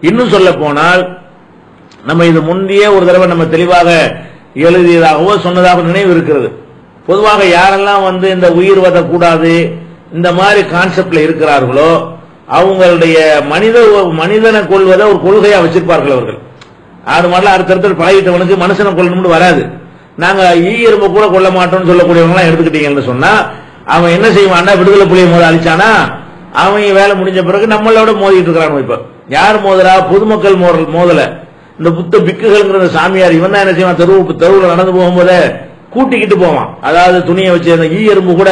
இன்னும் சொல்ல போனால் நம்ம இது முந்தைய ஒரு தடவை நம்ம தெளிவாக எழுதியதாகவோ சொன்னதாக நினைவு இருக்கிறது. பொதுவாக யாரெல்லாம் வந்து இந்த உயிர் கூடாது இந்த மாதிரி கான்செப்ட்ல இருக்கிறார்களோ அவங்களுடைய மனித மனிதனை கொள்வதை ஒரு கொள்கையா வச்சிருப்பார்கள் அவர்கள். அது மாதிரிலாம் அடுத்தடுத்து பழகிட்டவனுக்கு மனுஷனை கொள்ளணும்னு வராது. நாங்க ஈ கூட கொள்ள மாட்டோம்னு சொல்லக்கூடியவங்க எடுத்துக்கிட்டீங்கன்னு சொன்னா அவன் என்ன செய்வான்னா விடுதலை புலியை மோத அழிச்சானா அவன் வேலை முடிஞ்ச பிறகு நம்மளோட மோதிட்டு இருக்கிறான் இப்போ. யார் மோதலா? பொதுமக்கள் மோதல் மோதல. இந்த புத்த பிக்குகள்ங்கிற சாமியார் இவன் தான் என்ன செய்வான்? தெருவு தெருவில் நடந்து போகும்போதே கூட்டிக்கிட்டு போவான். அதாவது துணியை வச்சு அந்த ஈ எறும்பு கூட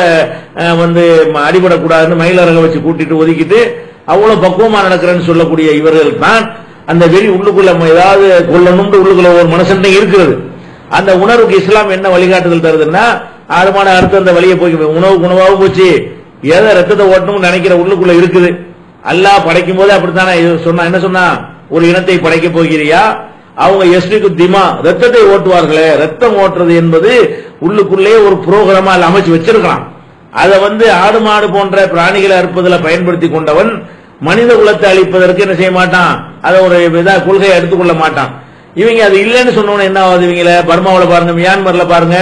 வந்து ம- அடிபடக்கூடாதுன்னு மயிலரக வச்சு கூட்டிட்டு ஒதுக்கிட்டு அவ்வளவு பக்குவமா நடக்கிறேன்னு சொல்லக்கூடிய இவர்கள் தான் அந்த வெறி உள்ளுக்குள்ள ஏதாவது கொல்லணும்னு உள்ளுக்குள்ள ஒரு மனுஷன் இருக்கிறது. அந்த உணர்வுக்கு இஸ்லாம் என்ன வழிகாட்டுதல் தருதுன்னா ஆழமான மாத அடுத்து அந்த வழியை போய் உணவுக்கு உணவாகவும் போச்சு. எதை ரத்தத்தை ஓட்டணும்னு நினைக்கிற உள்ளுக்குள்ள இருக்குது. அல்லாஹ் படைக்கும் போது அப்படித்தானே? இது சொன்னா என்ன சொன்னா? ஒரு இனத்தை படைக்க போகிறியா? அவங்க எஸ்டிக்கு திமா ரத்தத்தை ஓட்டுவார்களே. ரத்தம் ஓட்டுறது என்பது உள்ளுக்குள்ளே ஒரு புரோகிராமா அமைச்சு வச்சிருக்கலாம். அதை வந்து ஆடு மாடு போன்ற பிராணிகளை அறுப்பதில் பயன்படுத்தி கொண்டவன் மனித குலத்தை அழிப்பதற்கு என்ன செய்ய மாட்டான்? அதை ஒரு இதா கொள்கையை எடுத்துக்கொள்ள மாட்டான். இவங்க அது இல்லைன்னு சொன்னோன்னு என்ன ஆகுது இவங்கள? பர்மாவில் பாருங்க மியான்மர்ல பாருங்க.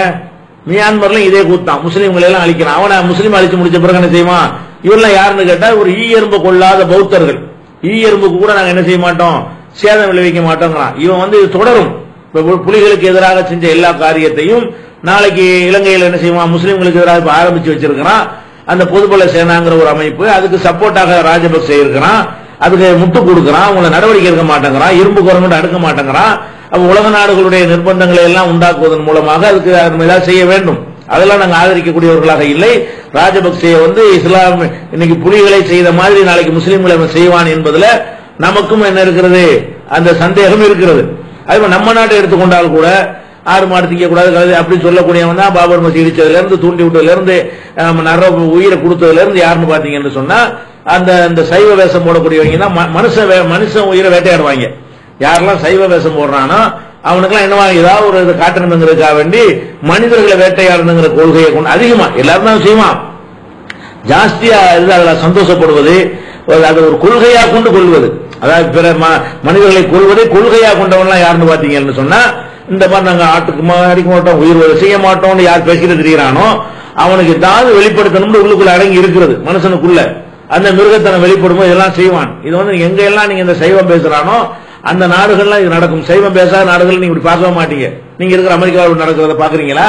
மியான்மர்ல இதே கூத்தான். முஸ்லீம்களை எல்லாம் அழிக்கிறான் அவனை முஸ்லீம் அழிச்சு முடிச்ச பிறகு என்ன செய்வான்? இவரெல்லாம் யாருன்னு கேட்டா ஒரு ஈ எறும்பு கொள்ளாத பௌத்தர்கள். ஈ எறும்புக்கு கூட நாங்க என்ன செய்ய மாட்டோம்? சேதம் விளைவிக்க மாட்டோங்கிறான். இவன் வந்து இது தொடரும் புலிகளுக்கு எதிராக செஞ்ச எல்லா காரியத்தையும் நாளைக்கு இலங்கையில் என்ன செய்வான்? முஸ்லீம்களுக்கு எதிராக ஆரம்பிச்சு வச்சிருக்கிறான். அந்த பொதுபல சேனாங்கிற ஒரு அமைப்பு அதுக்கு சப்போர்ட்டாக ராஜபக்சே இருக்கிறான். அதுக்கு முட்டு கொடுக்கிறான். அவங்கள நடவடிக்கை எடுக்க மாட்டேங்கிறான். இரும்பு கவர்மெண்ட் அடுக்க மாட்டேங்கிறான். அப்ப உலக நாடுகளுடைய நிர்பந்தங்களை எல்லாம் உண்டாக்குவதன் மூலமாக அதுக்கு நம்ம ஏதாவது செய்ய வேண்டும். அதெல்லாம் நாங்கள் ஆதரிக்கக்கூடியவர்களாக இல்லை. ராஜபக்சே வந்து இஸ்லாம் இன்னைக்கு புலிகளை செய்த மாதிரி நாளைக்கு முஸ்லீம்களை செய்வான் என்பதுல நமக்கும் என்ன இருக்கிறது? அந்த சந்தேகம் இருக்கிறது. அது நம்ம நாட்டை எடுத்துக்கொண்டால் கூட ஆறு மாடு திங்க கூடாது அப்படின்னு சொல்லக்கூடியவன் தான் பாபர் மசீத் இருந்து தூண்டி விட்டதுல இருந்து ஆம், நர உயிரை கொடுத்ததுல இருந்து யாருன்னு பாத்தீங்கன்னு சொன்னா அந்த அந்த சைவ வேஷம் போடக்கூடியவங்க தான் ம- மனுஷ வே- மனுஷன் உயிரை வேட்டையாடுவாங்க. யாரெல்லாம் சைவ வேஷம் போடுறானோ அவனுக்கெல்லாம் என்னவா ஏதாவது ஒரு இது காட்டணுங்கிறதுக்காக வேண்டி மனிதர்களை வேட்டையாடணுங்கிற கொள்கையை கொண்டு அதிகமா எல்லாரும் தான் செய்வான் ஜாஸ்தியா இருந்து அதில் சந்தோஷப்படுவது அது ஒரு கொள்கையா கொண்டு கொள்வது. அதாவது பிற ம- மனிதர்களை கொள்வதை கொள்கையா கொண்டவன்லாம் யாருன்னு பாத்தீங்கன்னு சொன்னா இந்த மாதிரி நாங்க ஆட்டுக்கு அடிக்க மாட்டோம் உயிர் செய்ய மாட்டோம்னு யார் பேசிக்கிட்டு தெரிகிறானோ அவனுக்கு ஏதாவது வெளிப்படுத்தணும்னு உள்ளுக்குள்ள அடங்கி இருக்கிறது மனுஷனுக்குள்ள. அந்த மிருகத்தனம் வெளிப்படுமோ இதெல்லாம் செய்வான். இது வந்து எங்க எல்லாம் நீங்க இந்த சைவம் பேசுறானோ அந்த நாடுகள்லாம் இது நடக்கும். சைவம் பேசாத நாடுகள் நீங்க இப்படி பார்க்கவே மாட்டீங்க. நீங்க இருக்கிற அமெரிக்காவில் நடக்கிறத பாக்குறீங்களா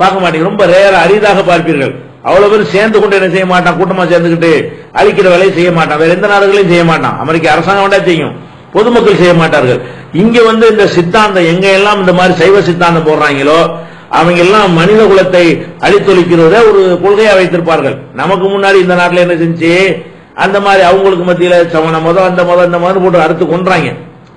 பார்க்க மாட்டீங்க. ரொம்ப ரேர அரிதாக பார்ப்பீர்கள். அவ்வளவு பேர் சேர்ந்து கொண்டு என்ன செய்ய மாட்டான்? கூட்டமா சேர்ந்துக்கிட்டு அழிக்கிற வேலையை செய்ய மாட்டான். வேற எந்த நாடுகளையும் செய்ய மாட்டான். அமெரிக்க அரசாங்கம் வேண்டா செய்யும். பொதுமக்கள் செய்ய மாட்டார்கள். இங்க வந்து இந்த சித்தாந்தம் எங்க எல்லாம் இந்த மாதிரி சைவ சித்தாந்தம் போடுறாங்களோ அவங்க எல்லாம் மனித குலத்தை அழித்தொழிக்கிறத ஒரு கொள்கையா வைத்திருப்பார்கள். நமக்கு முன்னாடி இந்த நாட்டில் என்ன செஞ்சு அந்த மாதிரி அவங்களுக்கு மத்தியில சமண மதம் அந்த மதம் இந்த மதம் போட்டு அறுத்து கொன்றாங்க.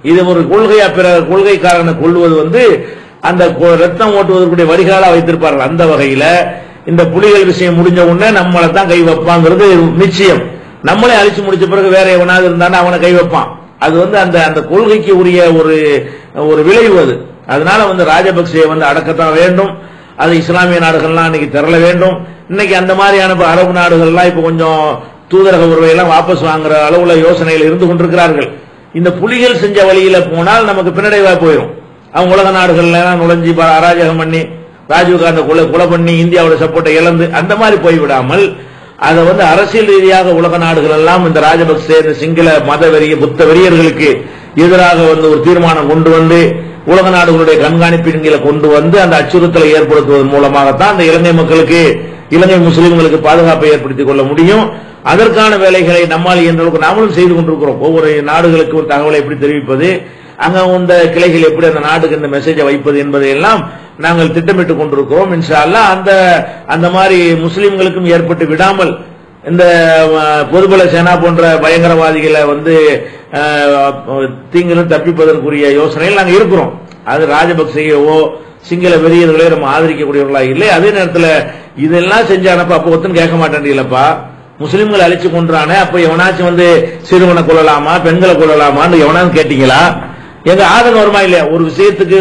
இது ஒரு கொள்கையா பிற கொள்கைக்காரனை கொள்வது வந்து அந்த கொ- ரத்தம் ஓட்டுவதற்குடைய வடிகாலா வைத்திருப்பார்கள் அந்த வகையில. இந்த புலிகள் விஷயம் முடிஞ்ச உடனே நம்மளை தான் கை வைப்பாங்கிறது நிச்சயம். நம்மளே அழிச்சு முடிச்ச பிறகு வேற எவனாவது இருந்தானா அவனை கை வைப்பான். அது வந்து அந்த அந்த கொள்கைக்கு உரிய ஒரு ஒரு விளைவு அது. அதனால வந்து ராஜபக்சே வந்து அடக்கத்தான் வேண்டும். அது இஸ்லாமிய நாடுகள்லாம் இன்னைக்கு திரள வேண்டும். இன்னைக்கு அந்த மாதிரியான அரபு நாடுகள்லாம் இப்ப கொஞ்சம் தூதரக உறவையெல்லாம் வாபஸ் வாங்குற அளவுல யோசனையில் இருந்து கொண்டிருக்கிறார்கள். இந்த புலிகள் செஞ்ச வழியில போனால் நமக்கு பின்னடைவா போயிடும் அவங்க உலக நாடுகள்ல எல்லாம் ப- அராஜகம் பண்ணி ராஜீவ்காந்தை கொலை கொலை பண்ணி இந்தியாவோட சப்போர்ட்டை இழந்து அந்த மாதிரி போய்விடாமல் அதை வந்து அரசியல் ரீதியாக உலக நாடுகள் எல்லாம் இந்த ராஜபக்சே இந்த சிங்கள மத வெறிய புத்த வெறியர்களுக்கு எதிராக வந்து ஒரு தீர்மானம் கொண்டு வந்து உலக நாடுகளுடைய கண்காணிப்பின் கீழே கொண்டு வந்து அந்த அச்சுறுத்தலை ஏற்படுத்துவதன் மூலமாகத்தான் அந்த இலங்கை மக்களுக்கு இலங்கை முஸ்லிம்களுக்கு பாதுகாப்பை ஏற்படுத்திக் கொள்ள முடியும். அதற்கான வேலைகளை நம்மால் இயன்ற அளவுக்கு நாமளும் செய்து கொண்டிருக்கிறோம். ஒவ்வொரு நாடுகளுக்கு ஒரு தகவலை எப்படி தெரிவிப்பது அங்க இந்த கிளைகள் எப்படி அந்த நாட்டுக்கு இந்த மெசேஜை வைப்பது என்பதை எல்லாம் நாங்கள் திட்டமிட்டுக் கொண்டிருக்கிறோம். இன்ஷா அந்த அந்த மாதிரி முஸ்லிம்களுக்கும் ஏற்பட்டு விடாமல் இந்த பொதுபல சேனா போன்ற பயங்கரவாதிகளை வந்து தீங்கிலும் தப்பிப்பதற்குரிய யோசனையில் நாங்கள் இருக்கிறோம். அது ராஜபக்சேயவோ சிங்கள வெறியர்களை நம்ம ஆதரிக்கக்கூடியவர்களா இல்லை. அதே நேரத்தில் இதெல்லாம் செஞ்சானப்ப அப்போ ஒத்துன்னு கேட்க மாட்டேன்றீங்களப்பா முஸ்லீம்களை அழிச்சு கொன்றானே அப்ப எவனாச்சும் வந்து சிறுவனை கொள்ளலாமா பெண்களை கொள்ளலாமான்னு எவனாலும் கேட்டீங்களா? எங்க ஆதங்கம் வருமா இல்லையா? ஒரு விஷயத்துக்கு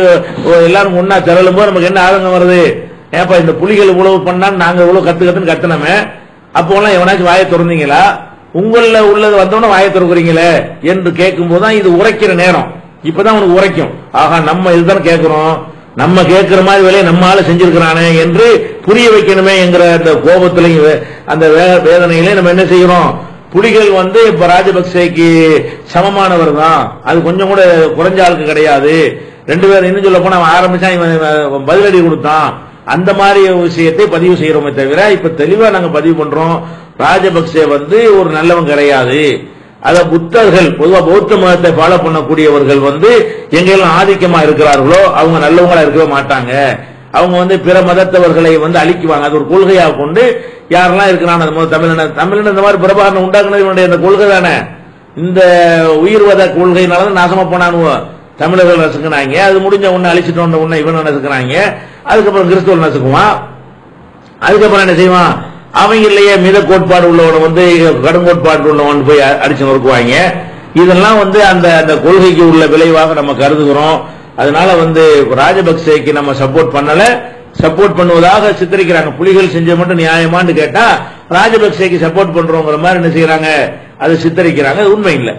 எல்லாரும் ஒன்னா திரளும் போது நமக்கு என்ன ஆதங்கம் வருது? ஏப்பா இந்த புலிகள் இவ்வளவு பண்ணா நாங்க இவ்வளவு கத்து கத்துன்னு கத்துனமே. அப்போ எல்லாம் எவனாச்சும் வாயை திறந்தீங்களா? உங்கள உள்ளது வந்தோன்னு வாயை திறக்குறீங்களே என்று கேட்கும் போதுதான் இது உரைக்கிற நேரம். இப்பதான் உனக்கு உரைக்கும். ஆகா நம்ம இதுதான் கேட்கிறோம். நம்ம கேட்கிற மாதிரி வேலையை நம்ம ஆளு செஞ்சிருக்கிறானே என்று புரிய வைக்கணுமே என்கிற அந்த கோபத்திலையும் வே- அந்த வே- வேதனையிலே நம்ம என்ன செய்யறோம்? புலிகள் வந்து இப்ப ராஜபக்சேக்கு சமமானவர் தான். அது கொஞ்சம் கூட குறைஞ்ச ஆளுக்கு கிடையாது. ரெண்டு பேரும் இன்னும் சொல்ல போனா அவன் இவன் இவன் பதிலடி கொடுத்தான். அந்த மாதிரி விஷயத்தை பதிவு செய்யறோமே தவிர இப்ப தெளிவா நாங்க பதிவு பண்றோம். ராஜபக்சே வந்து ஒரு நல்லவன் கிடையாது. அத புத்தர்கள் பொதுவா பௌத்த மதத்தை ஃபாலோ பண்ணக்கூடியவர்கள் வந்து எங்கெல்லாம் ஆதிக்கமா இருக்கிறார்களோ அவங்க நல்லவங்களா இருக்கவே மாட்டாங்க. அவங்க வந்து பிற மதத்தவர்களை வந்து அழிக்குவாங்க. அது ஒரு கொள்கையா கொண்டு யாரெல்லாம் இருக்கிறான் அது முதல் தமிழன தமிழன் இந்த மாதிரி பிரபாகரன் உண்டாக்குனது இவனுடைய அந்த கொள்கை தானே? இந்த உயிர்வத கொள்கையினால தான் நாசமா போனானுவோ? தமிழர்கள் நசுக்குனாங்க. அது முடிஞ்ச உன்னை அழிச்சிட்டோம் உன்னை இவனை நசுக்கிறாங்க அதுக்கப்புறம் கிறிஸ்துவ நசுக்குவான். அதுக்கப்புறம் என்ன செய்வான்? அவங்களையே மித கோட்பாடு உள்ளவனை வந்து கடும் கோட்பாடு உள்ளவன் போய் அடிச்சு நொறுக்குவாங்க. இதெல்லாம் வந்து அந்த அந்த கொள்கைக்கு உள்ள விளைவாக நம்ம கருதுகிறோம். அதனால வந்து ராஜபக்சேக்கு நம்ம சப்போர்ட் பண்ணல. சப்போர்ட் பண்ணுவதாக சித்தரிக்கிறாங்க. புலிகள் செஞ்ச மட்டும் நியாயமான்னு கேட்டா ராஜபக்சேக்கு சப்போர்ட் பண்றோங்கிற மாதிரி என்ன செய்யறாங்க? அதை சித்தரிக்கிறாங்க. உண்மை இல்லை.